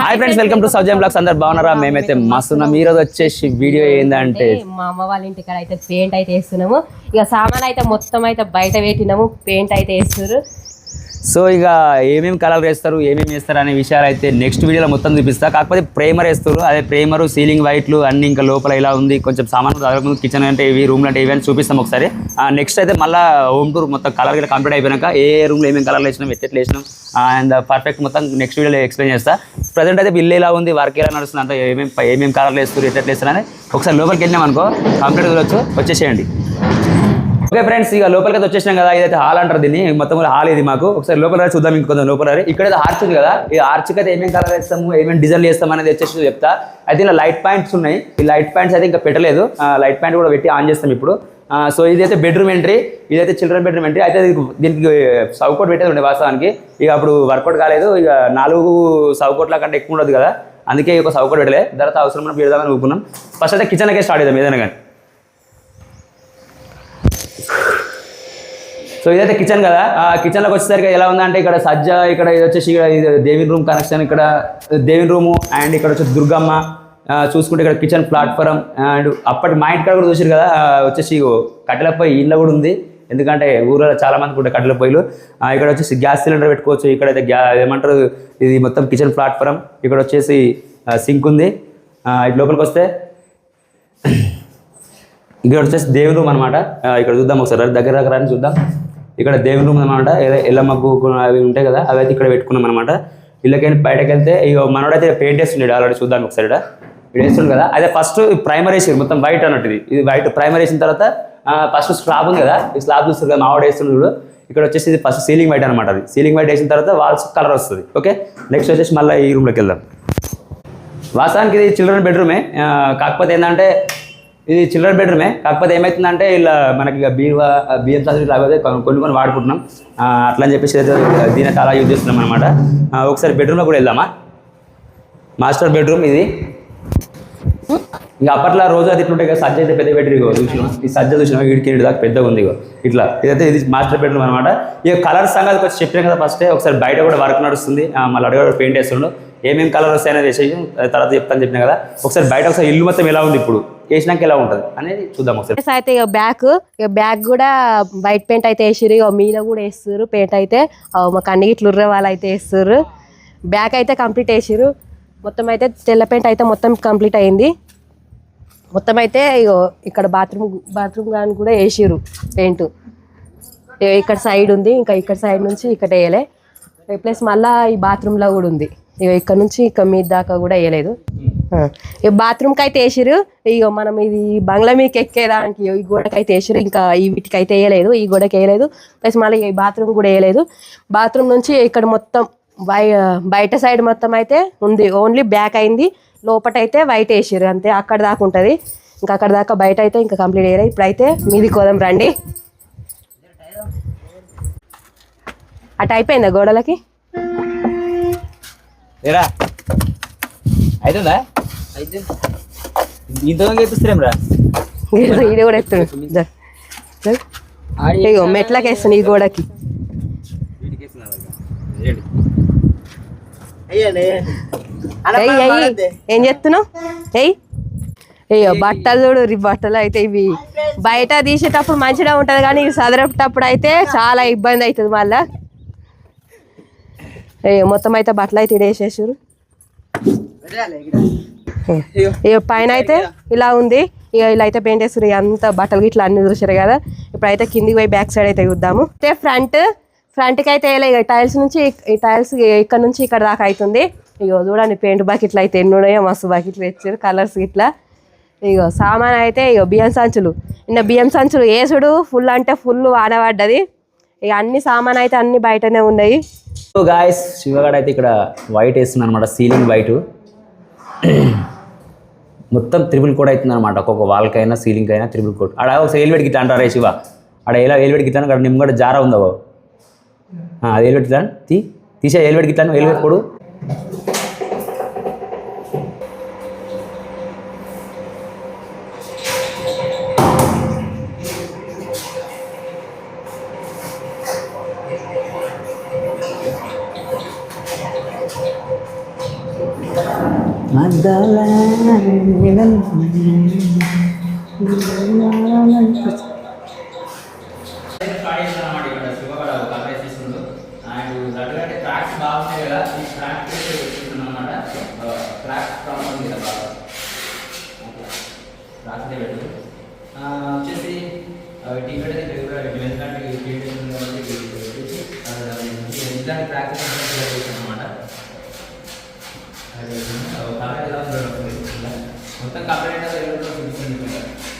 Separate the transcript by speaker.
Speaker 1: Hi friends welcome to Soujan vlogs అందరు బాగున్నారా? మేమైతే మస్తున్నాం. ఈ రోజు వచ్చేసి వీడియో ఏంటంటే
Speaker 2: మా అమ్మ వాళ్ళ ఇంటికాడ అయితే పెయింట్ అయితే వేస్తున్నాము. ఇక సామాన్ అయితే మొత్తం అయితే బయట పెట్టినాము. పెయింట్ అయితే వేస్తున్నారు
Speaker 1: సో ఇక ఏమేమి కలర్ వేస్తారు ఏమేమి వేస్తారు అనే విషయాలు అయితే నెక్స్ట్ వీడియోలో మొత్తం చూపిస్తా. కాకపోతే ప్రేమర్ వేస్తారు. అదే ప్రేమరు సీలింగ్ వైట్లు అన్ని ఇంకా లోపల ఇలా ఉంది. కొంచెం సామాన్ ముందు కిచెన్ అంటే ఇవి రూమ్లు అంటే ఇవి అని చూపిస్తాం ఒకసారి. నెక్స్ట్ అయితే మళ్ళీ హోమ్ టూర్ మొత్తం కలర్ ఇలా కంప్లీట్ అయిపోయినాక ఏ రూమ్లో ఏమేమి కలర్లు వేసినాం ఎట్లా వేసినాం అండ్ పర్ఫెక్ట్ మొత్తం నెక్స్ట్ వీడియోలో ఎక్స్ప్లెయిన్ చేస్తా. ప్రజెంట్ అయితే బిల్లు ఎలా ఉంది వర్క్ ఎలా నడుస్తుంది అంత ఏమేమి ఏమేమి కలర్లు వేస్తారు ఎట్లా వేస్తారు అని ఒకసారి లోపలికి వెళ్ళినాం అనుకో కంప్లీట్ చూడొచ్చు. వచ్చేసేయండి. ఓకే ఫ్రెండ్స్ ఇక లోపలికి అయితే వచ్చేసినాం కదా ఇదైతే హాల్ అంటారు దీన్ని. మొత్తం హాల్ ఇది మాకు. ఒకసారి లోపల చూద్దాం ఇంకొంచెం లోపల ఇక్కడ అయితే ఆర్చ్ ఉంది కదా ఈ ఆర్చ్కి అయితే ఏమేమి కలర్ వేస్తాము ఏమేమి డిజైన్ చేస్తాం అనేది వచ్చేసి చెప్తా. అయితే ఇలా లైట్ పాయింట్స్ ఉన్నాయి. ఈ లైట్ పాయింట్స్ అయితే ఇంకా పెట్టలేదు. లైట్ పాయింట్ కూడా పెట్టి ఆన్ చేస్తాం ఇప్పుడు. సో ఇదైతే బెడ్రూమ్ ఎంట్రీ ఇదైతే చిల్డ్రన్ బెడ్రూమ్ ఎంట్రీ అయితే దీనికి సౌకోట్ పెట్టేది ఉండే వాస్తవానికి. ఇక అప్పుడు వర్కౌట్ కాలేదు. ఇక నాలుగు సౌకోట్ల కంటే ఎక్కువ ఉండదు కదా. అందుకే ఒక సౌకోట్ పెట్టలే. తర్వాత అవసరం మనం పెడదామని అనుకున్నాం. ఫస్ట్ అయితే కిచెన్కే స్టార్ట్ చేద్దాం ఏదైనా కానీ. సో ఇదైతే కిచెన్ కదా. ఆ కిచెన్లోకి వచ్చేసరికి ఎలా ఉందంటే ఇక్కడ సజ్జ ఇక్కడ ఇది వచ్చేసి ఇక్కడ ఇది దేవిన్ రూమ్ కనెక్షన్ ఇక్కడ దేవిన్ రూము అండ్ ఇక్కడ వచ్చేసి దుర్గమ్మ చూసుకుంటే ఇక్కడ కిచెన్ ప్లాట్ఫారం అండ్ అప్పటి మా ఇంటి కూడా చూసారు కదా వచ్చేసి కట్టెల పొయ్యి ఇళ్ళ కూడా ఉంది. ఎందుకంటే ఊళ్ళో చాలా కూడా ఉంటాయి కట్టెల పొయ్యిలు ఇక్కడ వచ్చేసి గ్యాస్ సిలిండర్ పెట్టుకోవచ్చు. ఇక్కడైతే గ్యా ఏమంటారు ఇది మొత్తం కిచెన్ ప్లాట్ఫారం ఇక్కడ వచ్చేసి సింక్ ఉంది. ఇటు లోపలికి వస్తే ఇక్కడ వచ్చేసి దేవుడు రూమ్ అనమాట ఇక్కడ చూద్దాం ఒకసారి. దగ్గర దగ్గర అని చూద్దాం. ఇక్కడ దేవుని రూమ్ అనమాట ఎల్లమ్మకు అవి ఉంటాయి కదా అవి అయితే ఇక్కడ పెట్టుకున్నాం అనమాట ఇళ్ళకైనా బయటకు వెళ్తే ఇక మనోడైతే పెయింట్ వేస్తుండే ఆల్రెడీ చూద్దాం ఒకసారి ఇక్కడ వేస్తుండే కదా. అదే ఫస్ట్ ప్రైమరీ వేసారు మొత్తం వైట్ అన్నట్టు ఇది. ఇది వైట్ ప్రైమరీ వేసిన తర్వాత ఫస్ట్ స్లాబ్ ఉంది కదా ఈ స్లాబ్ చూస్తారు కదా మావాడు వేస్తున్నాడు ఇక్కడ వచ్చేసి ఇది ఫస్ట్ సీలింగ్ వైట్ అనమాట అది. సీలింగ్ వైట్ వేసిన తర్వాత వాల్స్ కలర్ వస్తుంది. ఓకే నెక్స్ట్ వచ్చేసి మళ్ళీ ఈ రూమ్లోకి వెళ్దాం. వాస్తవానికి ఇది చిల్డ్రన్ బెడ్రూమే కాకపోతే ఏంటంటే ఇది చిల్డ్రన్ బెడ్రూమే కాకపోతే ఏమవుతుందంటే ఇలా మనకి బీవా బియ్యం సాసులు లేకపోతే కొన్ని కొన్ని వాడుకుంటున్నాం. అట్లా అని చెప్పేసి దీన్ని దీని చాలా యూజ్ చేస్తున్నాం అనమాట ఒకసారి బెడ్రూమ్లో కూడా వెళ్దామా? మాస్టర్ బెడ్రూమ్ ఇది. ఇంకా అప్పట్లో రోజు అది ఇట్లుంటాయి కదా సజ్జ అయితే పెద్ద బెడ్రూమ్ ఇగో చూసినా ఈ సజ్జ చూసినాం వీడికి దాకా పెద్దగా ఉంది ఇగో ఇట్లా. ఇదైతే ఇది మాస్టర్ బెడ్రూమ్ అనమాట ఇక కలర్ సంగతి వచ్చి చెప్పినాం కదా ఫస్టే ఒకసారి బయట కూడా వర్క్ నడుస్తుంది. మళ్ళీ అడగ పెయింట్ వేస్తుండడు ఏమేమి కలర్ వస్తాయనేది విషయం తర్వాత చెప్తాను చెప్పిన కదా. ఒకసారి బయట ఒకసారి ఇల్లు మొత్తం ఎలా ఉంది ఇప్పుడు? వేసినాక ఎలా ఉంటుంది అనేది చూద్దాం ఒకసారి.
Speaker 2: అయితే ఇక బ్యాక్ ఇక బ్యాగ్ కూడా వైట్ పెయింట్ అయితే వేసిరు ఇక మీద కూడా వేస్తారు పెయింట్ అయితే. మా కన్నీ ఇట్లు వాళ్ళు అయితే వేస్తారు బ్యాగ్ అయితే కంప్లీట్ వేసిరు మొత్తం అయితే తెల్ల పెయింట్ అయితే మొత్తం కంప్లీట్ అయింది. మొత్తం అయితే ఇగో ఇక్కడ బాత్రూమ్ బాత్రూమ్ కానీ కూడా వేసిరు పెయింట్ ఇక్కడ సైడ్ ఉంది ఇంకా ఇక్కడ సైడ్ నుంచి ఇక్కడ వేయలే. ప్లస్ మళ్ళీ ఈ బాత్రూంలో కూడా ఉంది. ఇక ఇక్కడ నుంచి ఇక్కడ మీద దాకా కూడా వేయలేదు. ఆ. ఈ బాత్రూమ్కి అయితే వేసిరు ఇక మనం ఇది బంగ్లా మీకు ఎక్కేదానికి ఈ గోడకి అయితే వేసిరు ఇంకా ఈ వీటికి అయితే వేయలేదు. ఈ గోడకి వేయలేదు. ప్లస్ మళ్ళీ ఈ బాత్రూమ్ కూడా వేయలేదు. బాత్రూమ్ నుంచి ఇక్కడ మొత్తం బయ బయట సైడ్ మొత్తం అయితే ఉంది. ఓన్లీ బ్యాక్ అయింది. లోపట అయితే వైట్ వేసిరు అంతే. అక్కడ దాకా ఉంటుంది. ఇంకా అక్కడ దాకా బయట అయితే ఇంకా కంప్లీట్ అయ్యారు ఇప్పుడైతే మీది కోదాం రండి. అటు అయిపోయిందా గోడలకి?
Speaker 1: ఏరా? అవుతుందా ఇంత ఎత్తుస్తారేం రా
Speaker 2: ఇది కూడా ఎత్తుడు. ఇగో మెట్లకి వేస్తాను ఈ గోడకి. ఏం చేస్తున్నావు? ఎయ్ అయ్యో బట్టలు చూడు బట్టలు అయితే ఇవి. బయట తీసేటప్పుడు మంచిగా ఉంటది కానీ ఇవి చదిరేటప్పుడు అయితే చాలా ఇబ్బంది అవుతుంది మళ్ళీ. మొత్తం అయితే బట్టలు అయితే ఇడేసేసారు ఇక పైన అయితే ఇలా ఉంది. ఇక ఇలా అయితే పెయింట్ వేస్తారు అంత బట్టలు ఇట్లా అన్ని చూసారు కదా. ఇప్పుడైతే కిందికి పోయి బ్యాక్ సైడ్ అయితే చూద్దాము. అయితే ఫ్రంట్ ఫ్రంట్కి అయితే వేయలే ఇక టైల్స్ నుంచి ఈ టైల్స్ ఇక్కడ నుంచి ఇక్కడ దాకా అవుతుంది ఇగో చూడండి పెయింట్ బకెట్లు అయితే ఎన్ని ఉన్నాయో మస్తు బకెట్లు తెచ్చారు కలర్స్ ఇట్లా ఇగో సామాన్ అయితే ఇగో బియ్యం సంచులు. నిన్న బియ్యం సంచులు వేసుడు ఫుల్ అంటే ఫుల్ వానబడ్డది ఇక అన్ని సామాన్ అయితే అన్ని బయటనే ఉన్నాయి.
Speaker 1: సో గాయస్ శివగాడు అయితే ఇక్కడ వైట్ వేస్తుంది అనమాట సీలింగ్ వైట్ మొత్తం త్రిబుల్ కోడ్ అవుతుంది అనమాట ఒక్కొక్క వాల్కైనా సీలింగ్ అయినా త్రిబుల్ కోడ్ ఆడ ఒకసారి ఎలివేట్ గిట్లా అంటారా శివ. ఆడ ఎలా ఎలివేట్ గిట్లా అక్కడ నిమ్మగడ జారా ఉందో అది ఎలివేట్ గిట్లా తీ తీసే ఎలివేట్ గిట్లా ఎలివేట్ కోడు వచ్చేసి టికెట్ అయితే రెగ్యులర్ పెట్టు ఎందుకంటే ఈ టికెట్ கமெண்ட் ஏதாவது மொத்தம் கமெண்ட் ஏதாவது எழுதணும் ஃபிக்ஸ்